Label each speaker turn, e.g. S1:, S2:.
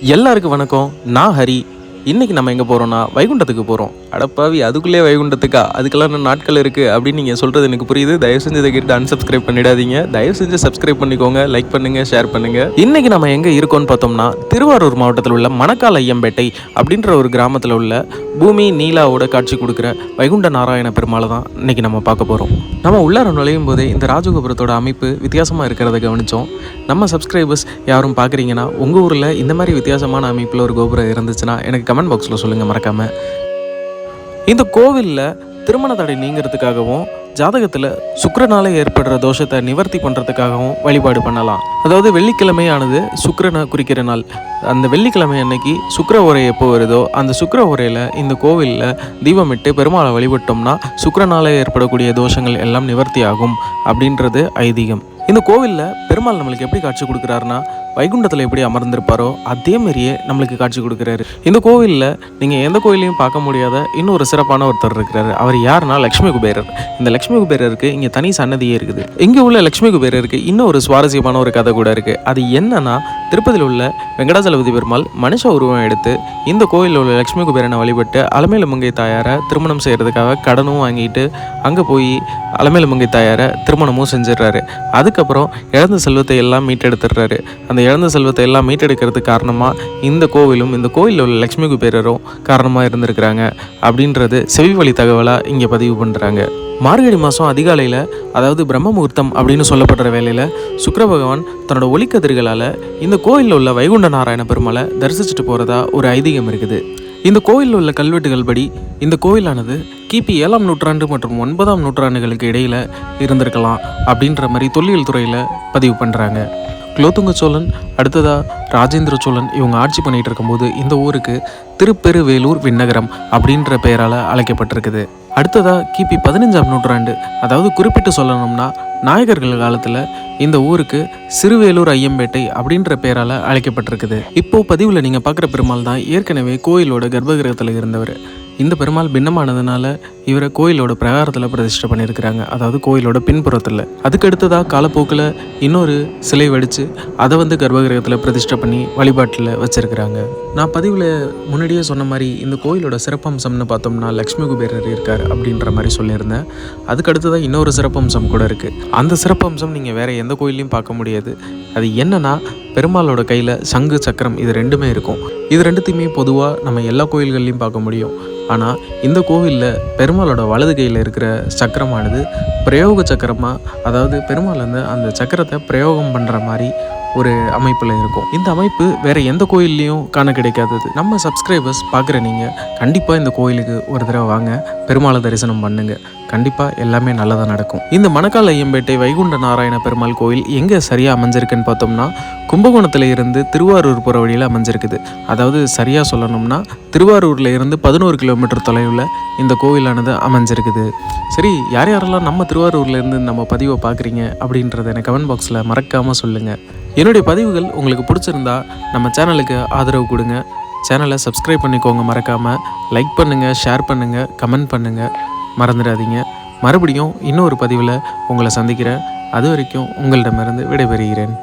S1: எல்லாருக்கும் வணக்கம். நான் ஹரி. இன்னைக்கு நம்ம எங்கே போகிறோம்னா வைகுண்டத்துக்கு போகிறோம் அடப்பாவி அதுக்குள்ளே வைகுண்டத்துக்கா? அதுக்கெல்லாம் இன்னும் நாட்கள் இருக்குது அப்படின்னு நீங்கள் சொல்கிறது எனக்கு புரியுது. தயவு செஞ்சு இதை கேட்டு அன்சப்ஸ்கிரைப் பண்ணிடாதீங்க. தயவு செஞ்சு சப்ஸ்கிரைப் பண்ணிக்கோங்க லைக் பண்ணுங்கள் ஷேர் பண்ணுங்கள் இன்றைக்கி நம்ம எங்கே இருக்கோம்னு பார்த்தோம்னா திருவாரூர் மாவட்டத்தில் உள்ள மணக்கால் ஐயம்பேட்டை அப்படின்ற ஒரு கிராமத்தில் உள்ள பூமி நீலாவோட காட்சி கொடுக்குற வைகுண்ட நாராயண பெருமாளை தான் இன்றைக்கி நம்ம பார்க்க போகிறோம் நம்ம உள்ளார நுழையும் போதே இந்த ராஜகோபுரத்தோட அமைப்பு வித்தியாசமாக இருக்கிறத கவனித்தோம் நம்ம சப்ஸ்கிரைபர்ஸ் யாரும் பார்க்குறீங்கன்னா உங்கள் ஊரில் இந்த மாதிரி வித்தியாசமான அமைப்பில் ஒரு கோபுரம் இருந்துச்சுன்னா எனக்கு கமெண்ட் பாக்ஸில் சொல்லுங்கள் மறக்காமல் இந்த கோவிலில் திருமண தடை நீங்கிறதுக்காகவும் ஜாதகத்தில் சுக்கரனால் ஏற்படுற தோஷத்தை நிவர்த்தி பண்ணுறதுக்காகவும் வழிபாடு பண்ணலாம். அதாவது வெள்ளிக்கிழமையானது சுக்கரனை குறிக்கிற நாள். அந்த வெள்ளிக்கிழமை அன்னைக்கு சுக்கர உரை எப்போ வருதோ அந்த சுக்கர உரையில் இந்த கோவிலில் தீபமிட்டு பெருமாளை வழிபட்டோம்னா சுக்கரனால் ஏற்படக்கூடிய தோஷங்கள் எல்லாம் நிவர்த்தி ஆகும் அப்படின்றது ஐதீகம். இந்த கோவிலில் பெருமாள் நம்மளுக்கு எப்படி காட்சி கொடுக்குறாருன்னா வைகுண்டத்தில் எப்படி அமர்ந்திருப்பாரோ அதே மாதிரியே நம்மளுக்கு காட்சி கொடுக்குறாரு. இந்த கோவிலில் நீங்கள் எந்த கோயிலையும் பார்க்க முடியாத இன்னொரு சிறப்பான ஒருத்தர் இருக்கிறாரு. அவர் யாருன்னா லக்ஷ்மி குபேரர். இந்த லக்ஷ்மி குபேரருக்கு இங்கே தனி சன்னதியே இருக்குது. இங்கே உள்ள லக்ஷ்மி குபேரருக்கு இன்னும் ஒரு சுவாரஸ்யமான ஒரு கதை கூட இருக்குது அது என்னன்னா திருப்பதியில் உள்ள வெங்கடாசலபதி பெருமாள் மனுஷ உருவம் எடுத்து இந்த கோயிலில் உள்ள லக்ஷ்மி குபேரனை வழிபட்டு அலமேலமங்கை தாயாரை திருமணம் செய்கிறதுக்காக கடனும் வாங்கிட்டு அங்கே போய் அலமேலமங்கை தாயாரை திருமணமும் செஞ்சிடுறாரு. அதுக்கப்புறம் இழந்த செல்வத்தை எல்லாம் மீட்டெடுத்துடுறாரு. அந்த இழந்த செல்வத்தை எல்லாம் மீட்டெடுக்கிறதுக்கு காரணமாக இந்த கோவிலும் இந்த கோயிலில் உள்ள லக்ஷ்மி குபேரரும் காரணமாக இருந்திருக்கிறாங்க. அப்படின்றது செவி வழி தகவலாக இங்கே பதிவு பண்ணுறாங்க மார்கழி மாதம் அதிகாலையில் அதாவது பிரம்ம முகூர்த்தம் அப்படின்னு சொல்லப்படுற வேலையில் சுக்கர பகவான் தன்னோட ஒளிக்கதிர்களால் இந்த கோயிலில் உள்ள வைகுண்ட நாராயண பெருமாளை தரிசிச்சுட்டு போகிறதா ஒரு ஐதீகம் இருக்குது. இந்த கோயிலில் உள்ள கல்வெட்டுகள் படி இந்த கோயிலானது கிபி ஏழாம் நூற்றாண்டு மற்றும் ஒன்பதாம் நூற்றாண்டுகளுக்கு இடையில் இருந்திருக்கலாம் அப்படின்ற மாதிரி தொல்லியல் துறையில் பதிவு பண்ணுறாங்க குலோத்துங்க சோழன் அடுத்ததாக ராஜேந்திர சோழன் இவங்க ஆட்சி பண்ணிகிட்டு இருக்கும்போது இந்த ஊருக்கு திருப்பெருவேலூர் விண்ணகரம் அப்படின்ற பெயரால் அழைக்கப்பட்டிருக்குது. அடுத்ததாக கிபி பதினஞ்சாம் நூற்றாண்டு அதாவது குறிப்பிட்டு சொல்லணும்னா நாயகர்கள் காலத்தில் இந்த ஊருக்கு சிறுவேலூர் ஐயம்பேட்டை அப்படின்ற பெயரால் அழைக்கப்பட்டிருக்குது. இப்போது பதிவில் நீங்கள் பார்க்குற பெருமாள் தான் ஏற்கனவே கோயிலோட கர்ப்பகிரகத்தில் இருந்தவர். இந்த பெருமாள் பின்னமானதுனால இவரை கோயிலோட பிரகாரத்தில் பிரதிஷ்டை பண்ணியிருக்கிறாங்க. அதாவது கோயிலோட பின்புறத்தில். அதுக்கு அடுத்ததாக காலப்போக்கில் இன்னொரு சிலை வடித்து அதை வந்து கர்ப்பகிரகத்தில் பிரதிஷ்டை பண்ணி வழிபாட்டில் வச்சுருக்கிறாங்க. நான் பதிவில் முன்னாடியே சொன்ன மாதிரி இந்த கோயிலோட சிறப்பம்சம்னு பார்த்தோம்னா லக்ஷ்மி குபேரர் இருக்கார் அப்படின்ற மாதிரி சொல்லியிருந்தேன். அதுக்கு அடுத்ததாக இன்னொரு சிறப்பம்சம் கூட இருக்குது அந்த சிறப்பம்சம் நீங்கள் வேறு எந்த கோயிலையும் பார்க்க முடியாது. அது என்னன்னா பெருமாளோட கையில் சங்கு சக்கரம் இது ரெண்டுமே இருக்கும். இது ரெண்டுத்தையுமே பொதுவாக நம்ம எல்லா கோயில்கள்லையும் பார்க்க முடியும். ஆனால் இந்த கோவிலில் பெருமாளோட வலது கையில் இருக்கிற சக்கரமானது பிரயோக சக்கரமாக அதாவது பெருமாள் வந்து அந்த சக்கரத்தை பிரயோகம் பண்ணுற மாதிரி ஒரு அமைப்பில் இருக்கும். இந்த அமைப்பு வேற எந்த கோயில்லையும் காண கிடைக்காதது. நம்ம சப்ஸ்கிரைபர்ஸ் பார்க்குற நீங்கள் கண்டிப்பாக இந்த கோயிலுக்கு ஒரு தடவை வாங்க. பெருமாளை தரிசனம் பண்ணுங்கள் கண்டிப்பாக எல்லாமே நல்லதாக நடக்கும். இந்த மணக்கால் ஐயம்பேட்டை வைகுண்ட நாராயண பெருமாள் கோயில் எங்கே சரியாக அமைஞ்சிருக்குன்னு பார்த்தோம்னா கும்பகோணத்தில் இருந்து திருவாரூர் போகிற வழியில் அமைஞ்சிருக்குது. அதாவது சரியாக சொல்லணும்னா திருவாரூரில் இருந்து பதினோரு கிலோமீட்டர் தொலைவில் இந்த கோவிலானது அமைஞ்சிருக்குது. சரி யார் யாரெல்லாம் நம்ம திருவாரூர்லேருந்து நம்ம பதிவை பார்க்குறீங்க அப்படின்றத எனக்கு கமெண்ட் பாக்ஸில் மறக்காமல் சொல்லுங்கள் என்னுடைய பதிவுகள் உங்களுக்கு பிடிச்சிருந்தா நம்ம சேனலுக்கு ஆதரவு கொடுங்க. சேனலை சப்ஸ்கிரைப் பண்ணிக்கோங்க மறக்காமல் லைக் பண்ணுங்கள் ஷேர் பண்ணுங்கள் கமெண்ட் பண்ணுங்கள் மறந்துடாதீங்க. மறுபடியும் இன்னொரு பதிவில் உங்களை சந்திக்கிறேன். அது வரைக்கும் உங்களிடமிருந்து விடைபெறுகிறேன்.